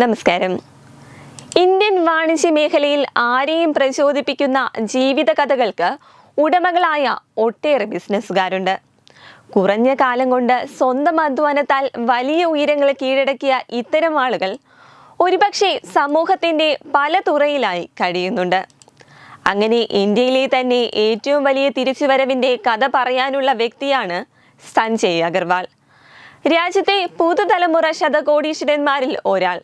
നമസ്കാരം. ഇന്ത്യൻ വാണിജ്യ മേഖലയിൽ ആരെയും പ്രചോദിപ്പിക്കുന്ന ജീവിത കഥകൾക്ക് ഉടമകളായ ഒട്ടേറെ ബിസിനസ്സുകാരുണ്ട്. കുറഞ്ഞ കാലം കൊണ്ട് സ്വന്തം അധ്വാനത്താൽ വലിയ ഉയരങ്ങൾ കീഴടക്കിയ ഇത്തരം ആളുകൾ ഒരുപക്ഷെ സമൂഹത്തിന്റെ പല തുറയിലായി കഴിയുന്നുണ്ട്. അങ്ങനെ ഇന്ത്യയിലെ തന്നെ ഏറ്റവും വലിയ തിരിച്ചുവരവിന്റെ കഥ പറയാനുള്ള വ്യക്തിയാണ് സഞ്ജയ് അഗർവാൾ. രാജ്യത്തെ പുതുതലമുറ ശതകോടീശ്വരന്മാരിൽ ഒരാൾ.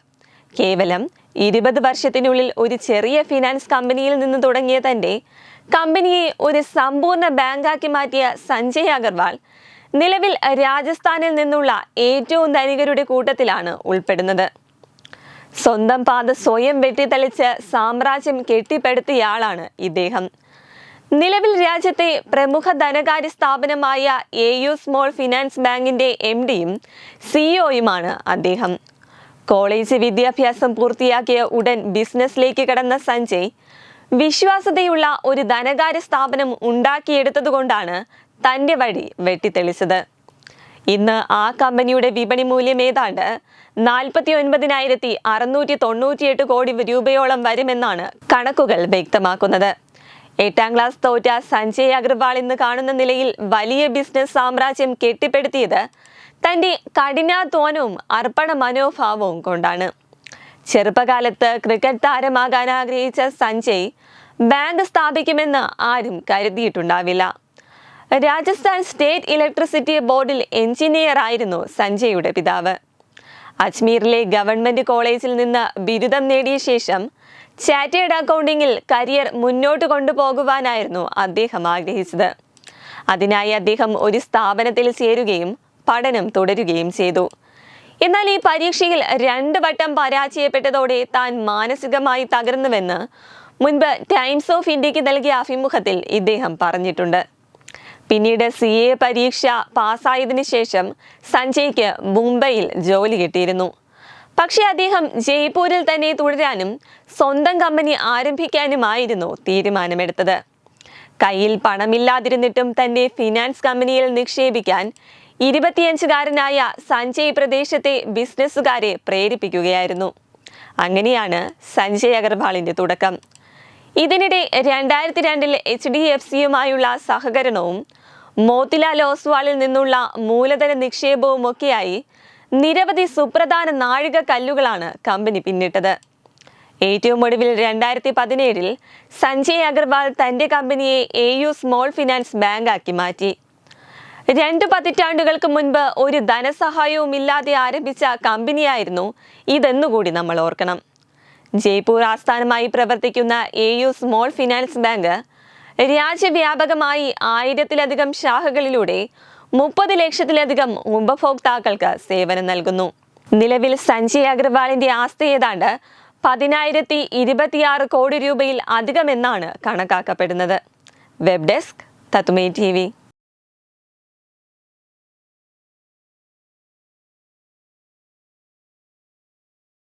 കേവലം ഇരുപത് വർഷത്തിനുള്ളിൽ ഒരു ചെറിയ ഫിനാൻസ് കമ്പനിയിൽ നിന്ന് തുടങ്ങിയ തന്റെ കമ്പനിയെ ഒരു സമ്പൂർണ ബാങ്കാക്കി മാറ്റിയ സഞ്ജയ് അഗർവാൾ നിലവിൽ രാജസ്ഥാനിൽ നിന്നുള്ള ഏറ്റവും ധനികരുടെ കൂട്ടത്തിലാണ് ഉൾപ്പെടുന്നത്. സ്വന്തം പാത സ്വയം വെട്ടിത്തെളിച്ച് സാമ്രാജ്യം കെട്ടിപ്പടുത്തിയയാളാണ് ഇദ്ദേഹം. നിലവിൽ രാജ്യത്തെ പ്രമുഖ ധനകാര്യ സ്ഥാപനമായ എ യു സ്മോൾ ഫിനാൻസ് ബാങ്കിന്റെ എം ഡിയും സിഇഒയുമാണ് അദ്ദേഹം. കോളേജ് വിദ്യാഭ്യാസം പൂർത്തിയാക്കിയ ഉടൻ ബിസിനസ്സിലേക്ക് കടന്ന സഞ്ജയ് വിശ്വാസതയുള്ള ഒരു ധനകാര്യ സ്ഥാപനം ഉണ്ടാക്കിയെടുത്തതുകൊണ്ടാണ് തന്റെ വഴി വെട്ടിത്തെളിച്ചത്. ഇന്ന് ആ കമ്പനിയുടെ വിപണി മൂല്യം ഏതാണ്ട് നാൽപ്പത്തി ഒൻപതിനായിരത്തി അറുന്നൂറ്റി തൊണ്ണൂറ്റിയെട്ട് കോടി രൂപയോളം വരുമെന്നാണ് കണക്കുകൾ വ്യക്തമാക്കുന്നത്. എട്ടാം ക്ലാസ് തോറ്റ സഞ്ജയ് അഗർവാൾ ഇന്ന് കാണുന്ന നിലയിൽ വലിയ ബിസിനസ് സാമ്രാജ്യം കെട്ടിപ്പടുത്തിയത് തന്റെ കഠിനാധ്വാനവും അർപ്പണ മനോഭാവവും കൊണ്ടാണ്. ചെറുപ്പകാലത്ത് ക്രിക്കറ്റ് താരമാകാൻ ആഗ്രഹിച്ച സഞ്ജയ് ബാങ്ക് സ്ഥാപിക്കുമെന്ന് ആരും കരുതിയിട്ടുണ്ടാവില്ല. രാജസ്ഥാൻ സ്റ്റേറ്റ് ഇലക്ട്രിസിറ്റി ബോർഡിൽ എഞ്ചിനീയർ ആയിരുന്നു സഞ്ജയുടെ പിതാവ്. അജ്മീറിലെ ഗവൺമെന്റ് കോളേജിൽ നിന്ന് ബിരുദം നേടിയ ശേഷം ചാറ്റേഡ് അക്കൗണ്ടിങ്ങിൽ കരിയർ മുന്നോട്ട് കൊണ്ടുപോകുവാനായിരുന്നു അദ്ദേഹം ആഗ്രഹിച്ചത്. അതിനായി അദ്ദേഹം ഒരു സ്ഥാപനത്തിൽ ചേരുകയും പഠനം തുടരുകയും ചെയ്തു. എന്നാൽ ഈ പരീക്ഷയിൽ രണ്ട് വട്ടം പരാജയപ്പെട്ടതോടെ താൻ മാനസികമായി തകർന്നുവെന്ന് മുൻപ് ടൈംസ് ഓഫ് ഇന്ത്യയ്ക്ക് നൽകിയ അഭിമുഖത്തിൽ ഇദ്ദേഹം പറഞ്ഞിട്ടുണ്ട്. പിന്നീട് സി എ പരീക്ഷ പാസ്സായതിനു ശേഷം സഞ്ജയ്ക്ക് മുംബൈയിൽ ജോലി കിട്ടിയിരുന്നു. പക്ഷേ അദ്ദേഹം ജയ്പൂരിൽ തന്നെ തുടരാനും സ്വന്തം കമ്പനി ആരംഭിക്കാനുമായിരുന്നു തീരുമാനമെടുത്തത്. കയ്യിൽ പണമില്ലാതിരുന്നിട്ടും തന്റെ ഫിനാൻസ് കമ്പനിയിൽ നിക്ഷേപിക്കാൻ ഇരുപത്തിയഞ്ചുകാരനായ സഞ്ജയ് പ്രദേശത്തെ ബിസിനസ്സുകാരെ പ്രേരിപ്പിക്കുകയായിരുന്നു. അങ്ങനെയാണ് സഞ്ജയ് അഗർവാളിന്റെ തുടക്കം. ഇതിനിടെ രണ്ടായിരത്തി രണ്ടിൽ എച്ച് ഡി എഫ് സിയുമായുള്ള സഹകരണവും മോത്തിലാൽ ഓസ്വാളിൽ നിന്നുള്ള മൂലധന നിക്ഷേപവും ഒക്കെയായി നിരവധി സുപ്രധാന നാഴിക കല്ലുകളാണ് കമ്പനി പിന്നിട്ടത്. ഏറ്റവും ഒടുവിൽ രണ്ടായിരത്തി പതിനേഴിൽ സഞ്ജയ് അഗർവാൾ തന്റെ കമ്പനിയെ എ യു സ്മോൾ ഫിനാൻസ് ബാങ്കാക്കി മാറ്റി. രണ്ട് പതിറ്റാണ്ടുകൾക്ക് മുൻപ് ഒരു ധനസഹായവും ഇല്ലാതെ ആരംഭിച്ച കമ്പനിയായിരുന്നു ഇതെന്നുകൂടി നമ്മൾ ഓർക്കണം. ജയ്പൂർ ആസ്ഥാനമായി പ്രവർത്തിക്കുന്ന A U small finance bank രാജ്യവ്യാപകമായി ആയിരത്തിലധികം ശാഖകളിലൂടെ മുപ്പത് ലക്ഷത്തിലധികം ഉപഭോക്താക്കൾക്ക് സേവനം നൽകുന്നു. നിലവിൽ സഞ്ജയ് അഗർവാളിന്റെ ആസ്തി ഏതാണ്ട് പതിനായിരത്തി ഇരുപത്തിയാറ് കോടി രൂപയിൽ അധികമെന്നാണ് കണക്കാക്കപ്പെടുന്നത്. Web desk തത്തുമേ T